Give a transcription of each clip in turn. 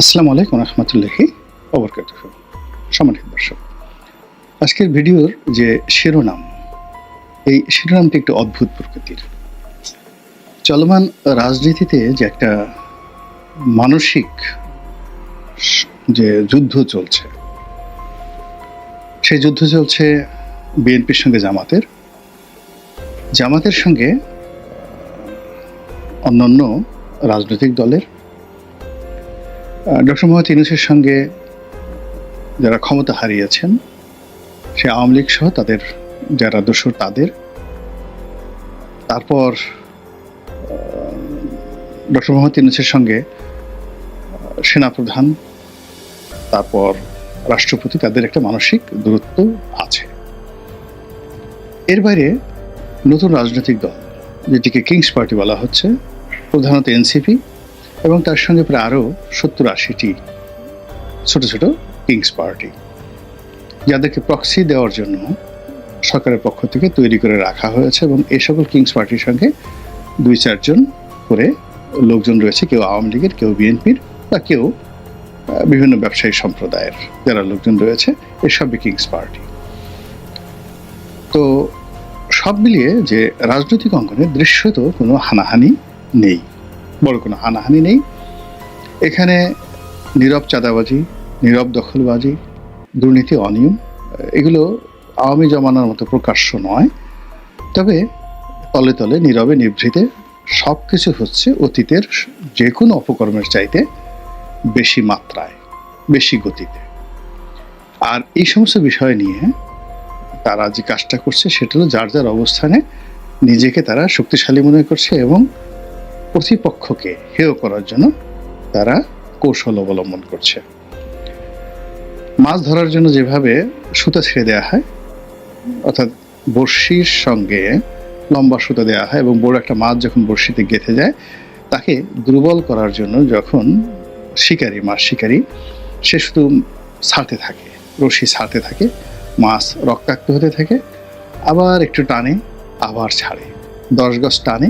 আসসালামু আলাইকুম রহমতুল্লাহি অবরকাত সম্মানিত দর্শক, আজকের ভিডিওর যে শিরোনাম, এই শিরোনামটি একটু অদ্ভুত প্রকৃতির। চলমান রাজনীতিতে যে একটা মানসিক যে যুদ্ধ চলছে, সেই যুদ্ধ চলছে বিএনপির সঙ্গে জামাতের। জামাতের সঙ্গে অন্যান্য রাজনৈতিক দলের ডক্টর মোহাম্মদ ইউনুসের সঙ্গে যারা ক্ষমতা হারিয়েছেন, সে আওয়ামী লীগ সহ তাদের, যারা দোষর তাদের। তারপর ডক্টর মোহাম্মদ ইউনুসের সঙ্গে সেনাপ্রধান, তারপর রাষ্ট্রপতি, তাদের একটা মানসিক দূরত্ব আছে। এর বাইরে নতুন রাজনৈতিক দল, যেটিকে কিংস পার্টি বলা হচ্ছে, প্রধানত এনসিপি এবং তার সঙ্গে প্রায় আরও সত্তর আশিটি ছোট ছোট কিংস পার্টি। যাদেরকে প্রক্সি দেওয়ার জন্য সরকারের পক্ষ থেকে তৈরি করে রাখা হয়েছে এবং এই সকল কিংস পার্টির সঙ্গে দুই চারজন করে লোকজন রয়েছে, কেউ আওয়ামী লীগের, কেউ বিএনপির বা কেউ বিভিন্ন ব্যবসায়ী সম্প্রদায়ের যারা লোকজন রয়েছে, এসবই কিংস পার্টি। তো সব মিলিয়ে যে রাজনৈতিক অঙ্গনে দৃশ্যত কোনো হানাহানি নেই। বড় কোনো হানাহানি নেই। এখানে নীরব চাঁদাবাজি, নীরব দখলবাজি, দুর্নীতি অনিয়ম, এগুলো আওয়ামী জমানার মতো প্রকাশ্য নয়। তবে তলে তলে নীরবে নিভৃতে সব কিছু হচ্ছে অতীতের যে কোনো অপকর্মের চাইতে বেশি মাত্রায়, বেশি গতিতে। আর এই সমস্ত বিষয় নিয়ে তারা যে কাজটা করছে, সেটা হলো যার যার অবস্থানে নিজেকে তারা শক্তিশালী মনে করছে এবং প্রতিপক্ষকে হেয় করার জন্য তারা কৌশল অবলম্বন করছে। মাছ ধরার জন্য যেভাবে সুতা ছেড়ে দেওয়া হয়, অর্থাৎ বড়শির সঙ্গে লম্বা সুতা দেওয়া হয় এবং বড় একটা মাছ যখন বড়শিতে গেঁথে যায়, তাকে দুর্বল করার জন্য যখন শিকারী, মাছ শিকারী, সে শুধু ছাড়তে থাকে, রশি ছাড়তে থাকে, মাছ রক্তাক্ত হতে থাকে, আবার একটু টানে, আবার ছাড়ে। দশ গজ টানে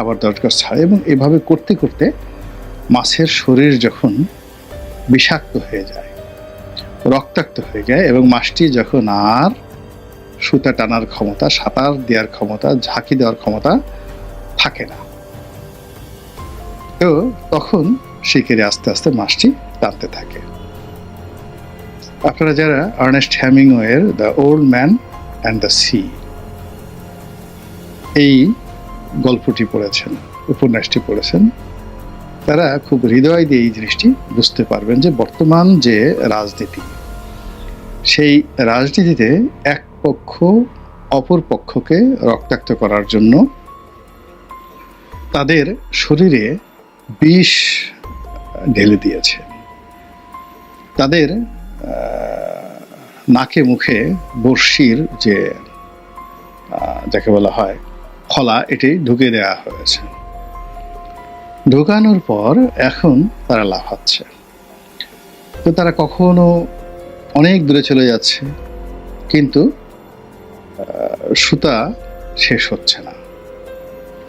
আবার দরকার ছাড়ে। এবং এভাবে করতে করতে মাছের শরীর যখন বিষাক্ত হয়ে যায়, রক্তাক্ত হয়ে যায় এবং মাছটি যখন আর সুতা টানার ক্ষমতা, সাঁতার দেওয়ার ক্ষমতা, ঝাঁকি দেওয়ার ক্ষমতা থাকে না। তো তখন শিকারি আস্তে আস্তে মাছটি টানতে থাকে। আপনারা যারা Ernest হ্যামিংওয়ের the old man and the sea, এই গল্পটি পড়েছেন, উপন্যাসটি পড়েছেন, তারা খুব হৃদয় দিয়ে এই জিনিসটি বুঝতে পারবেন যে বর্তমান যে রাজনীতি, সেই রাজনীতিতে এক পক্ষ অপর পক্ষকে রক্তাক্ত করার জন্য তাদের শরীরে বিষ ঢেলে দিয়েছে। তাদের নাকে মুখে বর্ষির যে যাকে বলা হয় ফলা এটি ঢুকে দেওয়া হয়েছে। ঢুকানোর পর এখন তারা লাফাচ্ছে তো তারা কখনো অনেক দূরে চলে যাচ্ছে, কিন্তু সুতা শেষ হচ্ছে না।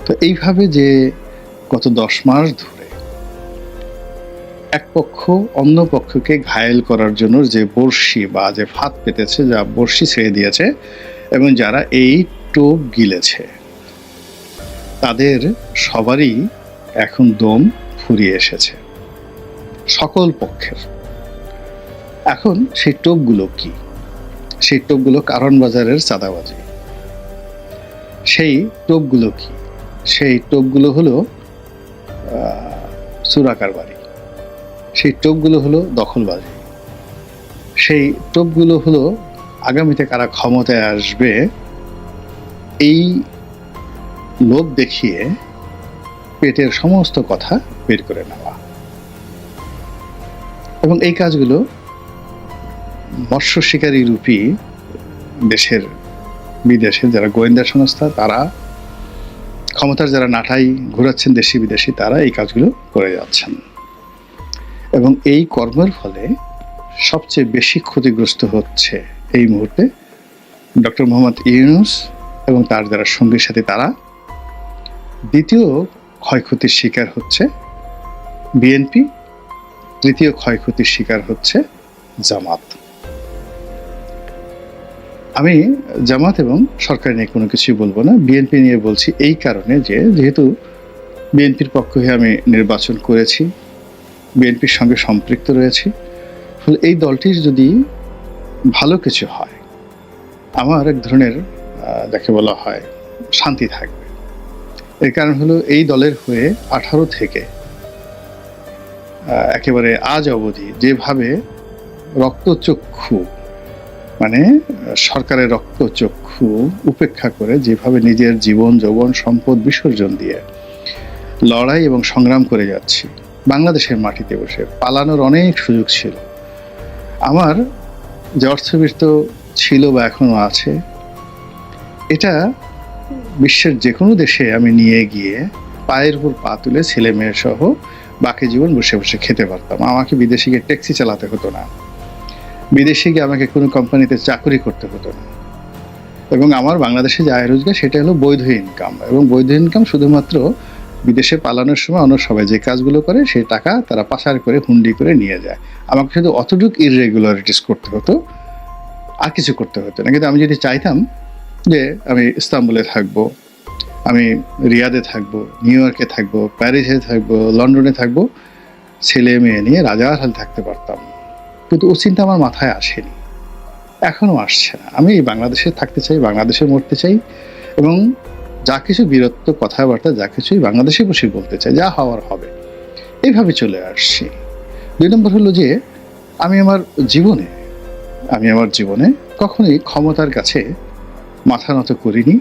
তো এইভাবে যে গত দশ মাস ধরে এক পক্ষ অন্য পক্ষকে ঘায়েল করার জন্য যে বড়শি বা যে ফাঁদ পেতেছে, যা বড়শি ছেড়ে দিয়েছে এবং যারা এই টোপ গিলেছে তাদের সবারই এখন দম ফুরিয়ে এসেছে। সকল পক্ষের। এখন সেই টোপগুলো কি? সেই টোপগুলো কারণ বাজারের চাঁদাবাজি। সেই টোপগুলো কি? সেই টোপগুলো হলো সুরাকার বাড়ি। সেই টোপগুলো হলো দখলবাজি সেই টোপগুলো হলো আগামীতে কারা ক্ষমতায় আসবে, এই লোভ দেখিয়ে পেটের সমস্ত কথা বের করে নেওয়া। এবং এই কাজগুলো মৎস্য শিকারী রূপী দেশের বিদেশের যারা গোয়েন্দা সংস্থা, তারা ক্ষমতার যারা নাটাই ঘোরাচ্ছেন দেশি বিদেশি, তারা এই কাজগুলো করে যাচ্ছেন। এবং এই কর্মের ফলে সবচেয়ে বেশি ক্ষতিগ্রস্ত হচ্ছে এই মুহূর্তে ডক্টর মোহাম্মদ ইউনুস এবং তার যারা সঙ্গীর সাথে তারা দ্বিতীয় ক্ষয়ক্ষতির শিকার হচ্ছে বিএনপি, তৃতীয় ক্ষয়ক্ষতির শিকার হচ্ছে জামাত। আমি জামাত এবং সরকার নিয়ে কোনো কিছুই বলব না। বিএনপি নিয়ে বলছি এই কারণে যে, যেহেতু বিএনপির পক্ষ হয়ে আমি নির্বাচন করেছি, বিএনপির সঙ্গে সম্পৃক্ত রয়েছি, ফলে এই দলটির যদি ভালো কিছু হয়, আমার এক ধরনের যাকে বলা হয় শান্তি থাকবে। এর কারণ হলো এই দলের হয়ে আঠারো থেকে একেবারে আজ অবধি যেভাবে রক্তচক্ষু মানে সরকারের রক্তচক্ষু উপেক্ষা করে যেভাবে নিজের জীবন, যৌবন, সম্পদ বিসর্জন দিয়ে লড়াই এবং সংগ্রাম করে যাচ্ছি, বাংলাদেশের মাটিতে বসে পালানোর অনেক সুযোগ ছিল। আমার যে অর্থবিত্ত ছিল বা এখনও আছে, এটা বিশ্বের যে কোনো দেশে আমি নিয়ে গিয়ে পায়ের উপর পা তুলে ছেলে মেয়ে সহ বাকি জীবন বসে বসে খেতে পারতাম। আমাকে বিদেশে গিয়ে ট্যাক্সি চালাতে হতো না। বিদেশে গিয়ে আমাকে কোনো কোম্পানিতে চাকরি করতে হতো না। এবং আমার বাংলাদেশে যে আয় রোজগার, সেটা হলো বৈধ ইনকাম এবং বৈধ ইনকাম শুধুমাত্র বিদেশে পালানোর সময় অন্য সবাই যে কাজগুলো করে সেই টাকা তারা পাচার করে, হুন্ডি করে নিয়ে যায়। আমাকে শুধু অতটুকু ইররেগুলারিটিস করতে হতো, আর কিছু করতে হতো না। কিন্তু আমি যদি চাইতাম যে আমি ইস্তাম্বুলে থাকব, আমি রিয়াদে থাকব, নিউ ইয়র্কে থাকব, প্যারিসে থাকব, লন্ডনে থাকব, ছেলে মেয়ে নিয়ে রাজার হাল থাকতে পারতাম। কিন্তু ও চিন্তা আমার মাথায় আসেনি। এখনও আসছে না। আমি এই বাংলাদেশে থাকতে চাই, বাংলাদেশে মরতে চাই এবং যা কিছু বীরত্ব, কথাবার্তা, যা কিছুই বাংলাদেশে বসে বলতে চাই, যা হওয়ার হবে। এইভাবে চলে আসছি। দুই নম্বর হলো যে, আমি আমার জীবনে, আমি আমার জীবনে কখনোই ক্ষমতার কাছে মাথা নত করিনি।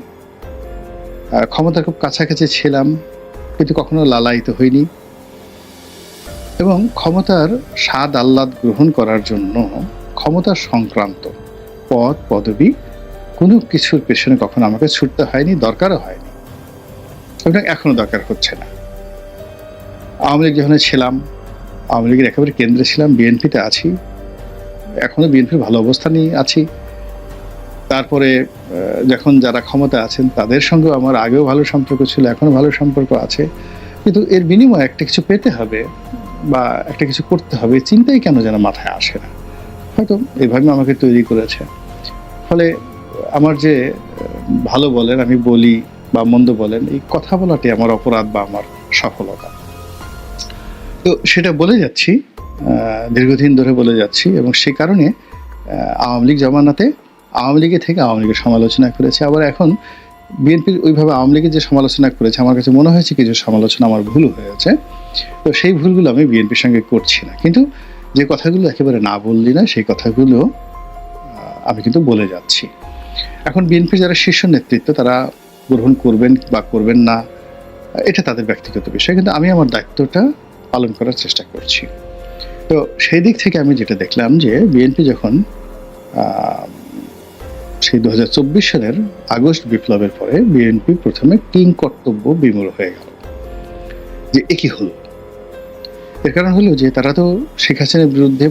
ক্ষমতার খুব কাছাকাছি ছিলাম, কিন্তু কখনো লালায়িত হইনি। এবং ক্ষমতার স্বাদ আহ্লাদ গ্রহণ করার জন্য ক্ষমতা সংক্রান্ত পদ, পদবি কোনো কিছুর পেছনে কখনো আমাকে ছুটতে হয়নি, দরকারও হয়নি। এবং এখনও দরকার হচ্ছে না। আওয়ামী লীগ যখন ছিলাম, আওয়ামী লীগের একেবারে কেন্দ্রে ছিলাম, বিএনপিতে আছি। এখনও বিএনপির ভালো অবস্থানেই আছি। তারপরে যখন যারা ক্ষমতা আছেন, তাদের সঙ্গেও আমার আগেও ভালো সম্পর্ক ছিল, এখনও ভালো সম্পর্ক আছে। কিন্তু এর বিনিময়ে একটা কিছু পেতে হবে বা একটা কিছু করতে হবে চিন্তাই কেন যেন মাথায় আসে না? হয়তো এইভাবে আমাকে তৈরি করেছে। ফলে আমার যে ভালো বলেন, আমি বলি বা মন্দ বলেন, এই কথা বলাটি আমার অপরাধ বা আমার সফলতা। তো সেটা বলে যাচ্ছি দীর্ঘদিন ধরে বলে যাচ্ছি এবং সে কারণে আওয়ামী লীগ জমানাতে আওয়ামী লীগের থেকে আওয়ামী লীগের সমালোচনা করেছে। আবার এখন বিএনপির ওইভাবে আওয়ামী লীগের যে সমালোচনা করেছে, আমার কাছে মনে হয়েছে কিছু সমালোচনা আমার ভুল হয়েছে তো সেই ভুলগুলো আমি বিএনপির সঙ্গে করছি না। কিন্তু যে কথাগুলো একেবারে না বললি না, সেই কথাগুলো আমি কিন্তু বলে যাচ্ছি। এখন বিএনপির যারা শীর্ষ নেতৃত্ব, তারা গ্রহণ করবেন বা করবেন না, এটা তাদের ব্যক্তিগত বিষয়। কিন্তু আমি আমার দায়িত্বটা পালন করার চেষ্টা করছি। তো সেই দিক থেকে আমি যেটা দেখলাম যে বিএনপি যখন সেই দু হাজার চব্বিশ সালের আগস্ট বিপ্লবের পরে বিএনপি প্রথমে কিং কর্তব্য বিমূল হয়ে গেল। যে একই হলো। এর কারণ হলো যে তারা তো শেখ হাসিনার বিরুদ্ধে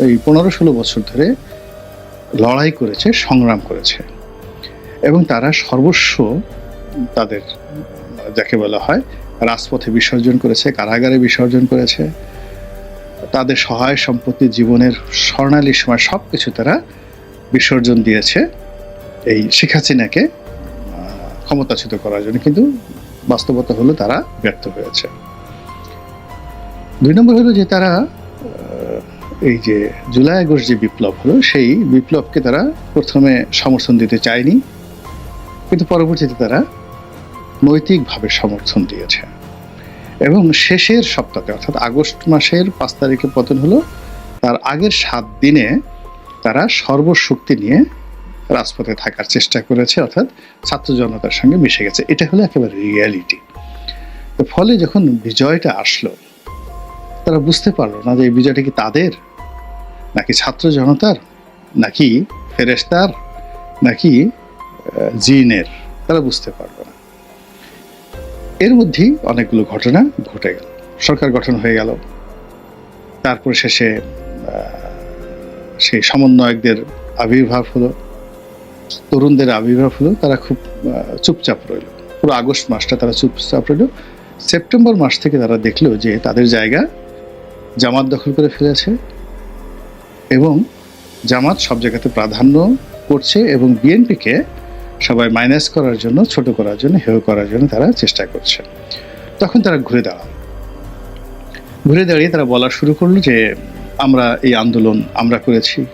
এই পনেরো ষোলো বছর ধরে লড়াই করেছে, সংগ্রাম করেছে। এবং তারা সর্বস্ব তাদের, যাকে বলা হয়, রাজপথে বিসর্জন করেছে, কারাগারে বিসর্জন করেছে। তাদের সহায় সম্পত্তি, জীবনের স্বর্ণালী সময় সব কিছু তারা বিসর্জন দিয়েছে। এই শেখ হাসিনাকে ক্ষমতাচ্যুত করার জন্য কিন্তু বাস্তবতা হলো তারা ব্যর্থ হয়েছে। দুই নম্বর হলো যে তারা এই যে জুলাই আগস্ট যে বিপ্লব হলো, সেই বিপ্লবকে তারা প্রথমে সমর্থন দিতে চায়নি, কিন্তু পরবর্তীতে তারা নৈতিকভাবে সমর্থন দিয়েছে। এবং শেষের সপ্তাহে, অর্থাৎ আগস্ট মাসের পাঁচ তারিখে পতন হলো, তার আগের সাত দিনে তারা সর্বশক্তি নিয়ে রাজপথে থাকার চেষ্টা করেছে, অর্থাৎ ছাত্র জনতার সঙ্গে মিশে গেছে। এটা হলো একেবারে রিয়ালিটি তো ফলে যখন বিজয়টা আসলো, তারা বুঝতে পারল না যে এই বিজয়টা কি তাদের, নাকি ছাত্র জনতার, নাকি ফেরেস্তার নাকি জিনের, তারা বুঝতে পারল না। এর মধ্যেই অনেকগুলো ঘটনা ঘটে গেল। সরকার গঠন হয়ে গেল। তারপর শেষে সেই সমন্বয়কদের আবির্ভাব হলো। তরুণদের আবির্ভাব হলো, তারা খুব চুপচাপ রইল। পুরো আগস্ট মাসটা তারা চুপচাপ রইল। সেপ্টেম্বর মাস থেকে তারা দেখল যে তাদের জায়গা জামাত দখল করে ফেলেছে এবং জামাত সব জায়গাতে প্রাধান্য করছে এবং বিএনপিকে সবাই মাইনাস করার জন্য, ছোট করার জন্য, হেয় করার জন্য তারা চেষ্টা করছে। তখন তারা ঘুরে দাঁড়াল। ঘুরে দাঁড়িয়ে তারা বলা শুরু করল যে, আমরা এই আন্দোলন আমরা করেছি,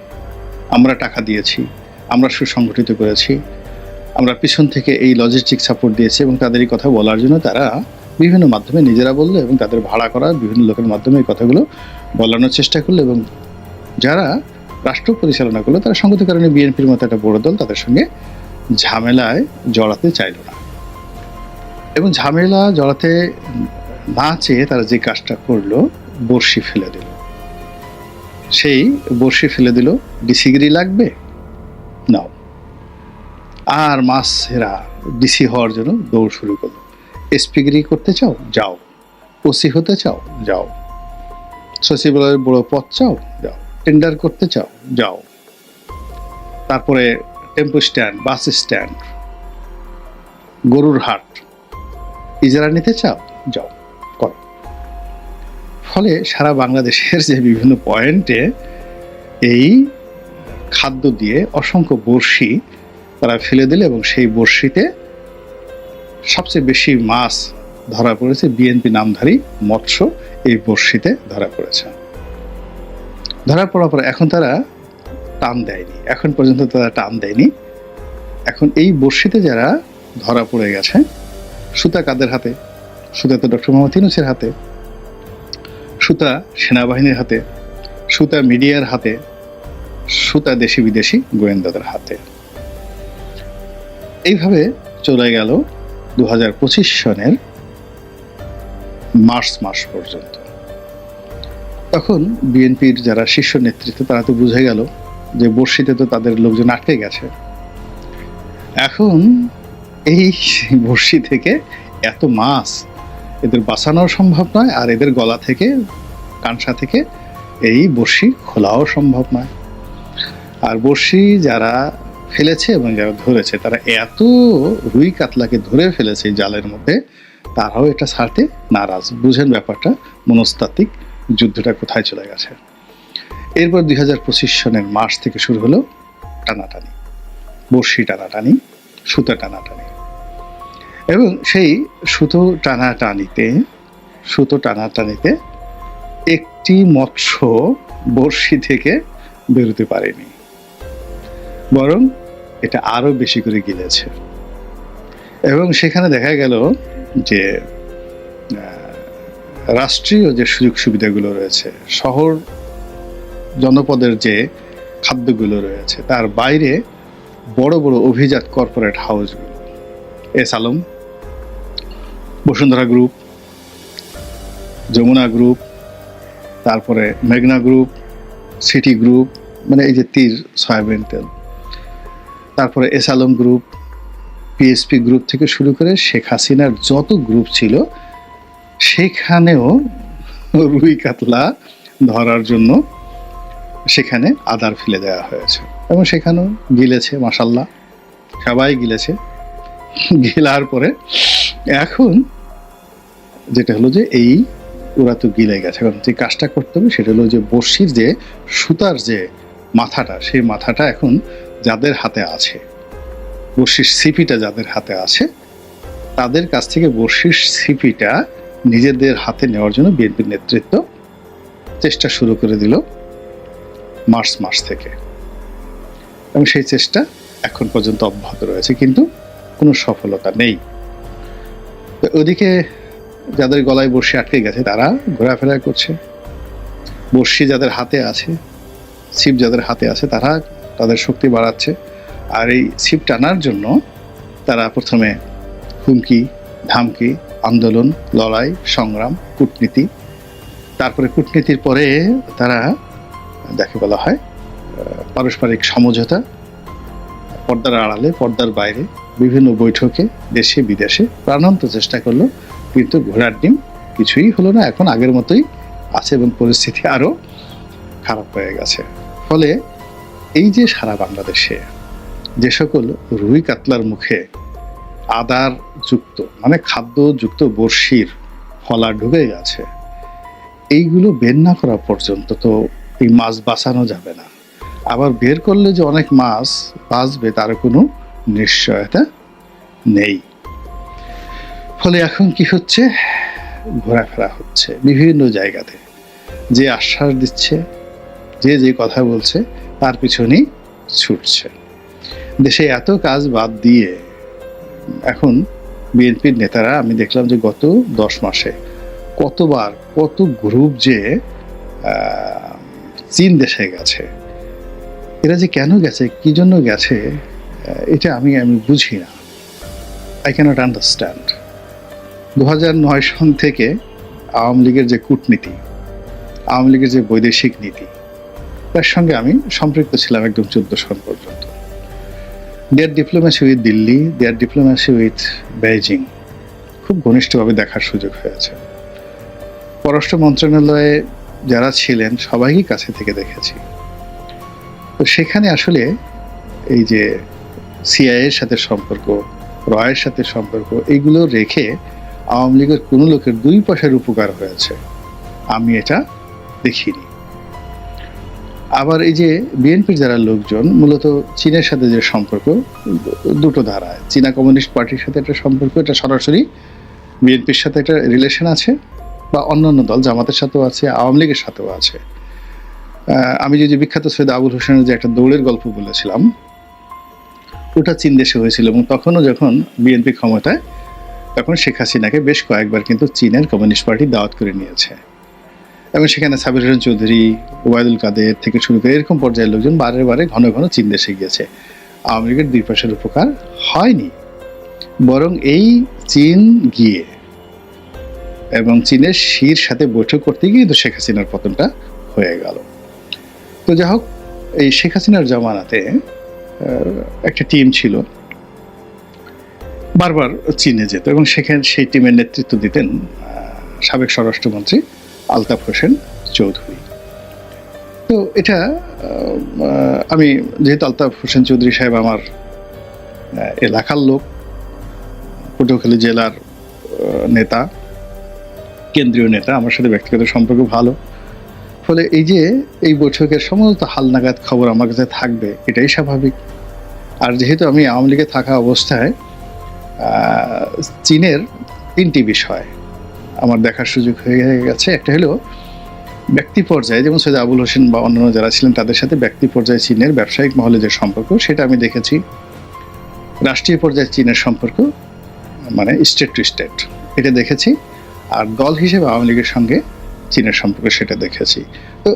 আমরা টাকা দিয়েছি আমরা সুসংগঠিত করেছি। আমরা পিছন থেকে এই লজিস্টিক সাপোর্ট দিয়েছি এবং তাদের এই কথা বলার জন্য তারা বিভিন্ন মাধ্যমে নিজেরা বলল এবং তাদের ভাড়া করা বিভিন্ন লোকের মাধ্যমে এই কথাগুলো বলানোর চেষ্টা করল এবং যারা রাষ্ট্র পরিচালনা করল, তারা সঙ্গত কারণে বিএনপির মতো একটা বড় দল তাদের সঙ্গে ঝামেলায় জড়াতে চাইল না। এবং ঝামেলা জড়াতে না চেয়ে তারা যে কাজটা করল, বড়শি ফেলে দিল। সেই বড়শি ফেলে দিল, ডিসিগিরি লাগবে? নাও। আর মাস হেরা ডিসি হওয়ার জন্য দৌড় শুরু করল। এসপিগিরি করতে চাও? যাও। ওসি হতে চাও? যাও। সচিবালয়ের বড় পথ চাও? যাও। টেন্ডার করতে চাও? যাও। তারপরে টেম্পো স্ট্যান্ড, বাস স্ট্যান্ড, গরুর হাট। ইজারা নিতে চাও? যাও। করো। ফলে সারা বাংলাদেশের যে বিভিন্ন পয়েন্টে এই খাদ্য দিয়ে অসংখ্য বড়শি তারা ফেলে দিল এবং সেই বড়শিতে সবচেয়ে বেশি মাছ ধরা পড়েছে বিএনপি নামধারী মৎস্য এই বড়শিতে ধরা পড়েছে। ধরা পড়ার পর এখন তারা টান দেয়নি, এখন পর্যন্ত তারা টান দেয়নি। এখন এই বড়শিতে যারা ধরা পড়ে গেছে, সুতা কাদের হাতে? সুতা তো ডক্টর মোহাম্মদ ইউনুসের হাতে। সুতা সেনাবাহিনীর হাতে, সুতা মিডিয়ার হাতে সুতা দেশি বিদেশি গোয়েন্দাদের হাতে। এইভাবে চলে গেল দু হাজার পঁচিশ সনের মার্চ মাস পর্যন্ত। তখন বিএনপির যারা শীর্ষ নেতৃত্ব, তারা তো বুঝে গেল যে বর্ষিতে তো তাদের লোকজন আটকে গেছে। এখন এই বর্ষি থেকে এত মাছ, এদের বাঁচানো সম্ভব নয়, আর এদের গলা থেকে, কানসা থেকে এই বড়শি খোলাও সম্ভব নয়। আর বড়শি যারা ফেলেছে এবং যারা ধরেছে, তারা এত রুই কাতলাকে ধরে ফেলেছে জালের মধ্যে, তারাও এটা ছাড়তে নারাজ। বুঝেন ব্যাপারটা? মনস্তাত্ত্বিক যুদ্ধটা কোথায় চলে গেছে? এরপর দুই হাজার পঁচিশ সনের মাস থেকে শুরু হলো টানাটানি। বড়শি টানাটানি, সুতো টানাটানি। এবং সেই সুতো টানাটানিতে সুতো টানাটানিতে একটি মৎস্য বড়শি থেকে বেরোতে পারেনি। বরং এটা আরও বেশি করে গিলেছে। এবং সেখানে দেখা গেল যে রাষ্ট্রীয় যে সুযোগ সুবিধাগুলো রয়েছে, শহর জনপদের যে খাদ্যগুলো রয়েছে, তার বাইরে বড় বড় অভিজাত corporate হাউসগুলো S Alam, Bashundhara group Jamuna group তারপরে মেঘনা গ্রুপ সিটি গ্রুপ মানে এই যে তীর, সয়াবিন তেল। তারপরে S Alam group PSP group থেকে শুরু করে শেখ হাসিনার যত গ্রুপ ছিল, সেখানেও রুই কাতলা ধরার জন্য সেখানে আদার ফেলে দেওয়া হয়েছে। এবং সেখানেও গিলেছে মাসাল্লাহ সবাই গিলেছে। গিলার পরে এখন যেটা হলো যে এই ওরা তো গিলে গেছে। এখন যে কাজটা করতে হবে সেটা হলো যে বড়শির যে সুতার যে মাথাটা, সেই মাথাটা এখন যাদের হাতে আছে বর্ষির সিপিটা যাদের হাতে আছে, তাদের কাছ থেকে বর্ষির সিপিটা নিজেদের হাতে নেওয়ার জন্য বিএনপির নেতৃত্ব চেষ্টা শুরু করে দিল মার্চ মাস থেকে। এবং সেই চেষ্টা এখন পর্যন্ত অব্যাহত রয়েছে, কিন্তু কোনো সফলতা নেই। ওদিকে যাদের গলায় বর্ষি আটকে গেছে, তারা ঘোরাফেরা করছে। বর্ষি যাদের হাতে আছে ছিপ যাদের হাতে আছে, তারা তাদের শক্তি বাড়াচ্ছে। আর এই ছিপ টানার জন্য তারা প্রথমে হুমকি, ধামকি, আন্দোলন, লড়াই, সংগ্রাম, কূটনীতি, তারপরে কূটনীতির পরে তারা যাকে বলা হয় পারস্পরিক সমঝোতা, পর্দার আড়ালে, পর্দার বাইরে, বিভিন্ন বৈঠকে, দেশে, বিদেশে প্রাণান্ত চেষ্টা করল, কিন্তু ঘোড়ার ডিম কিছুই হলো না। এখন আগের মতোই আছে এবং পরিস্থিতি আরও খারাপ হয়ে গেছে। ফলে এই যে সারা বাংলাদেশে যে সকল রুই কাতলার মুখে আদার যুক্ত মানে খাদ্য যুক্ত বর্ষির ফলা ঢুকে গেছে, এইগুলো বের না করা পর্যন্ত তো এই মাছ বাঁচানো যাবে না। আবার বের করলে যে অনেক মাছ বাঁচবে তার কোনো নিশ্চয়তা নেই। ফলে এখন কি হচ্ছে? ঘোরাফেরা হচ্ছে বিভিন্ন জায়গাতে। যে আশ্বাস দিচ্ছে, যে যে কথা বলছে তার পিছনেই ছুটছে। দেশে এত কাজ বাদ দিয়ে এখন বিএনপির নেতারা, আমি দেখলাম যে গত দশ মাসে কতবার, কত গ্রুপ যে চীন দেশে গেছে, এরা যে কেন গেছে, কি জন্য গেছে এটা আমি আমি বুঝি না। আই ক্যানট আন্ডারস্ট্যান্ড দু হাজার নয় সন থেকে আওয়ামী লীগের যে কূটনীতি, আওয়ামী লীগের যে বৈদেশিক নীতি তার সঙ্গে আমি সম্পৃক্ত ছিলাম একদম চোদ্দ সন পর্যন্ত। Their diplomacy with Delhi their diplomacy with Beijing খুব ঘনিষ্ঠভাবে দেখার সুযোগ হয়েছে। পররাষ্ট্র মন্ত্রণালয়ে যারা ছিলেন সবাইকে কাছে থেকে দেখেছি। তো সেখানে আসলে এই যে সিআইএর সাথে সম্পর্ক, রয়ের সাথে সম্পর্ক এইগুলো রেখে আওয়ামী লীগের কোনো লোকের দুই পয়সার উপকার হয়েছে। আমি এটা দেখিনি। আবার এই যে বিএনপির যারা লোকজন, মূলত চীনের সাথে যে সম্পর্ক, দুটো ধারায় চীনা কমিউনিস্ট পার্টির সাথে একটা সম্পর্ক, এটা সরাসরি বিএনপির সাথে একটা রিলেশন আছে, বা অন্যান্য দল জামাতের সাথেও আছে, আওয়ামী লীগের সাথেও আছে। আমি যে বিখ্যাত সৈয়দ আবুল হোসেনের যে একটা দৌড়ের গল্প বলেছিলাম, ওটা চীন দেশে হয়েছিল এবং তখনও যখন বিএনপি ক্ষমতায়, তখন শেখ হাসিনাকে বেশ কয়েকবার কিন্তু চীনের কমিউনিস্ট পার্টি দাওয়াত করে নিয়েছে। এবং সেখানে সাবির হোসেন চৌধুরী, ওবায়দুল কাদের থেকে শুরু করে এরকম পর্যায়ের লোকজন বারে বারে ঘন ঘন চীন দেশে গিয়েছে। আওয়ামী লীগের দুই পাশের উপকার হয়নি। বরং এই চীন গিয়ে এবং চীনের শির সাথে বৈঠক করতে গিয়ে কিন্তু শেখ হাসিনার পতনটা হয়ে গেল। তো যাই হোক, এই শেখ হাসিনার জমানাতে একটা টিম ছিল। বারবার চীনে যেত এবং সেখানে সেই টিমের নেতৃত্ব দিতেন সাবেক স্বরাষ্ট্রমন্ত্রী আলতাফ হোসেন চৌধুরী। তো এটা আমি যেহেতু আলতাফ হোসেন চৌধুরী সাহেব আমার এলাকার লোক, পটুয়াখালী জেলার নেতা, কেন্দ্রীয় নেতা, আমার সাথে ব্যক্তিগত সম্পর্ক ভালো। ফলে এই যে এই বৈঠকের সমস্ত হালনাগাদ খবর আমার কাছে থাকবে, এটাই স্বাভাবিক। আর যেহেতু আমি আওয়ামী লীগে থাকা অবস্থায় চীনের তিনটি বিষয় আমার দেখার সুযোগ হয়ে গেছে। একটা হলো ব্যক্তি পর্যায়ে, যেমন সৈয়দ আবুল হোসেন বা অন্যান্য যারা ছিলেন, তাদের সাথে ব্যক্তি পর্যায়ে চীনের ব্যবসায়িক মহলে যে সম্পর্ক, সেটা আমি দেখেছি। রাষ্ট্রীয় পর্যায়ে চীনের সম্পর্ক মানে স্টেট টু স্টেট এটা দেখেছি। আর দল হিসেবে আওয়ামী লীগের সঙ্গে চীনের সম্পর্ক, সেটা দেখেছি। তো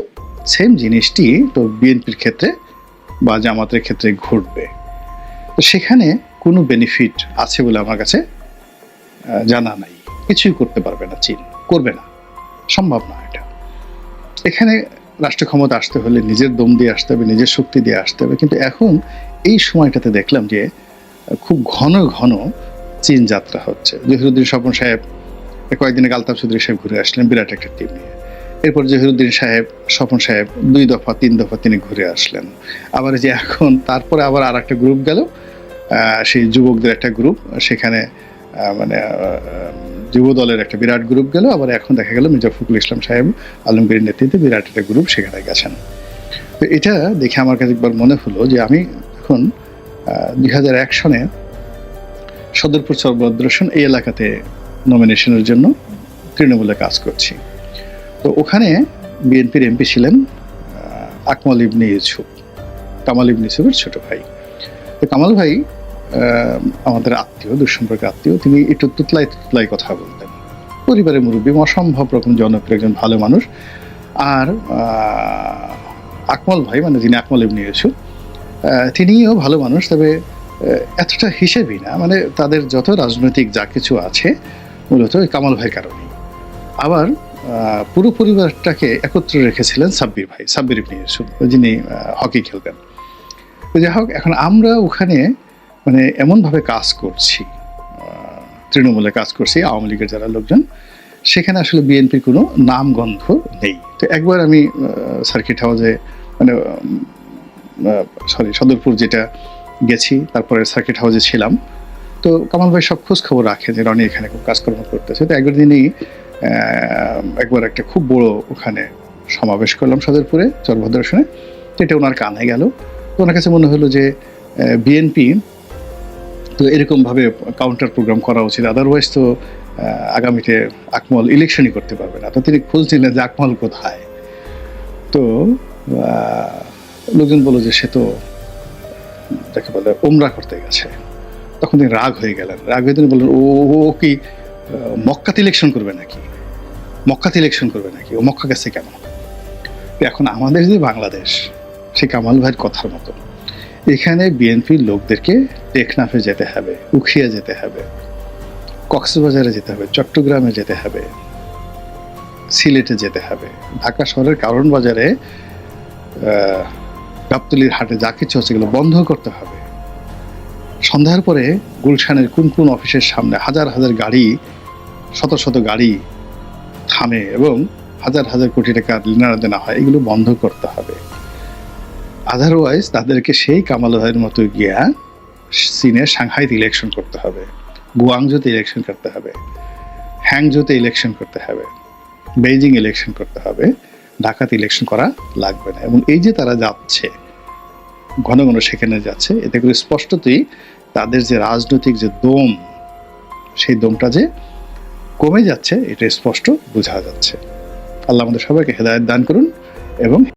সেম জিনিসটি তো বিএনপির ক্ষেত্রে বা জামাতের ক্ষেত্রে ঘটবে। তো সেখানে কোনো বেনিফিট আছে বলে আমার কাছে জানা নাই। কিছুই করতে পারবে না চীন করবে না। সম্ভব না এটা। এখানে রাষ্ট্র ক্ষমতা আসতে হলে নিজের দম দিয়ে আসতে হবে, নিজের শক্তি দিয়ে আসতে হবে। কিন্তু এখন এই সময়টাতে দেখলাম যে, খুব ঘন ঘন চীন যাত্রা হচ্ছে। জহিরুদ্দিন স্বপন সাহেব, কয়েকদিন আলতাফ চৌধুরী সাহেব ঘুরে আসলেন বিরাট একটা টিম নিয়ে। এরপর জহিরুদ্দিন সাহেব, স্বপন সাহেব দুই দফা, তিন দফা তিনি ঘুরে আসলেন। আবার যে এখন, তারপরে আবার আর একটা গ্রুপ গেল সেই যুবকদের একটা গ্রুপ সেখানে মানে যুব দলের একটা বিরাট গ্রুপ গেল। আবার এখন দেখা গেল মির্জা ফখরুল ইসলাম সাহেব আলমগীরের নেতৃত্বে বিরাট একটা গ্রুপ সেখানে গেছেন। তো এটা দেখে আমার কাছে একবার মনে হলো যে আমি এখন দুই হাজার এক সনে সদরপুর সর্বদ্রসন এই এলাকাতে নমিনেশনের জন্য তৃণমূলে কাজ করছি। তো ওখানে বিএনপির এমপি ছিলেন আকমাল ইবনে ইউসুফ, কামাল ইবনে ইউসুফের ছোট ভাই। তো কামাল ভাই আমাদের আত্মীয়, দুঃসম্পর্কে আত্মীয়, তিনি একটু তুতলাই তুতলাই কথা বলতেন। পরিবারের মুরব্বী, অসম্ভব রকম জনপ্রিয় একজন ভালো মানুষ। আর আকমল ভাই মানে যিনি আকমল ইবনে ইউসুফ তিনিও ভালো মানুষ, তবে এতটা হিসেবই না। মানে তাদের যত রাজনৈতিক যা কিছু আছে, মূলত কামাল ভাইয়ের কারণেই। আবার পুরো পরিবারটাকে একত্রে রেখেছিলেন সাব্বির ভাই, সাব্বির ইবনে ইউসুফ, যিনি হকি খেলতেন। যাই হোক, এখন আমরা ওখানে মানে এমনভাবে কাজ করছি তৃণমূলে কাজ করছি, আওয়ামী লীগের যারা লোকজন, সেখানে আসলে বিএনপির কোনো নামগন্ধ নেই। তো একবার আমি সার্কিট হাউসে মানে সরি সদরপুর যেটা গেছি, তারপরে সার্কিট হাউসে ছিলাম। তো কামাল ভাই সব খোঁজ খবর রাখে যে রনি এখানে খুব কাজকর্ম করতেছে। তো একবার দিনই একবার একটা খুব বড় ওখানে সমাবেশ করলাম সদরপুরে চরভদ্রাসনে এটা ওনার কানে গেল। তো ওনার কাছে মনে হলো যে বিএনপি তো এরকমভাবে কাউন্টার প্রোগ্রাম করা উচিত। আদারওয়াইজ তো আগামীতে আকমল ইলেকশনই করতে পারবে না। তো তিনি খুঁজছিলেন যে আকমল কোথায়। তো লোকজন বলল যে সে তো, যাকে বলে ওমরা করতে গেছে। তখন তিনি রাগ হয়ে গেলেন। রাগ হয়ে তিনি বললেন, ও ও কি মক্কাতে ইলেকশন করবে নাকি? মক্কাতে ইলেকশন করবে নাকি? ও মক্কা গেছে কেন? এখন আমাদের যে বাংলাদেশ, সে কামাল ভাইয়ের কথার মতো। এখানে বিএনপির লোকদেরকে টেকনাফে যেতে হবে, উখিয়া যেতে হবে, কক্সবাজারে যেতে হবে, চট্টগ্রামে যেতে হবে, সিলেটে যেতে হবে, ঢাকা শহরের কারণ বাজারে গাবতলির হাটে যা কিছু হচ্ছে এগুলো বন্ধ করতে হবে। সন্ধ্যার পরে গুলশানের কোন কোন অফিসের সামনে হাজার হাজার গাড়ি, শত শত গাড়ি থামে এবং হাজার হাজার কোটি টাকা লেনা দেনা হয়, এগুলো বন্ধ করতে হবে। আদারওয়াইজ তাদেরকে সেই কামাল ভাইয়ের মতো গিয়া চীনে সাংহাইতে ইলেকশন করতে হবে, গুয়াংজোতে ইলেকশন করতে হবে, হ্যাংজোতে ইলেকশন করতে হবে, বেইজিং ইলেকশন করতে হবে, ঢাকাতে ইলেকশন করা লাগবে না। এবং এই যে তারা যাচ্ছে, ঘন ঘন সেখানে যাচ্ছে, এতে করে স্পষ্টতই তাদের যে রাজনৈতিক যে দম, সেই দমটা যে কমে যাচ্ছে, এটা স্পষ্ট বোঝা যাচ্ছে। আল্লাহ আমাদের সবাইকে হেদায়ত দান করুন এবং